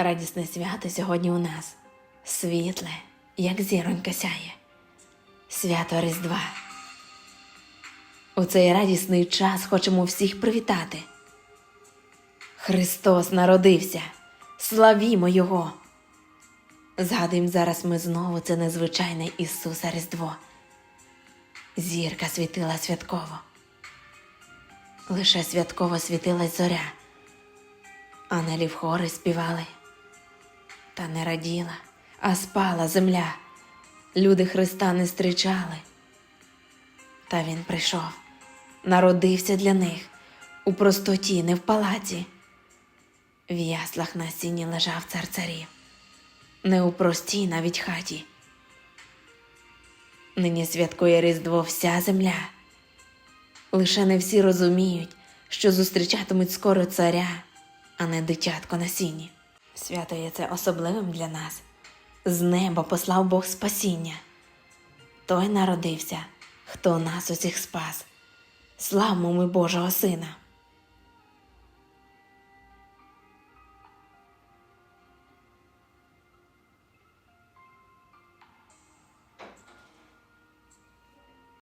Радісне свято сьогодні у нас, світле, як зіронька сяє, свято Різдва. У цей радісний час хочемо всіх привітати. Христос народився, славімо Його! Згадуємо зараз ми знову це незвичайне Ісуса Різдво. Зірка світила святково. Лише святково світилась зоря. Ангелів хори співали. Та не раділа, а спала земля. Люди Христа не зустрічали. Та він прийшов, народився для них у простоті, не в палаці. В яслах на сіні лежав цар царів, не у простій навіть хаті. Нині святкує Різдво вся земля. Лише не всі розуміють, що зустрічатимуть скоро царя, а не дитятко на сіні. Свято є це особливим для нас. З неба послав Бог спасіння. Той народився, хто нас усіх спас. Славмо ми Божого Сина!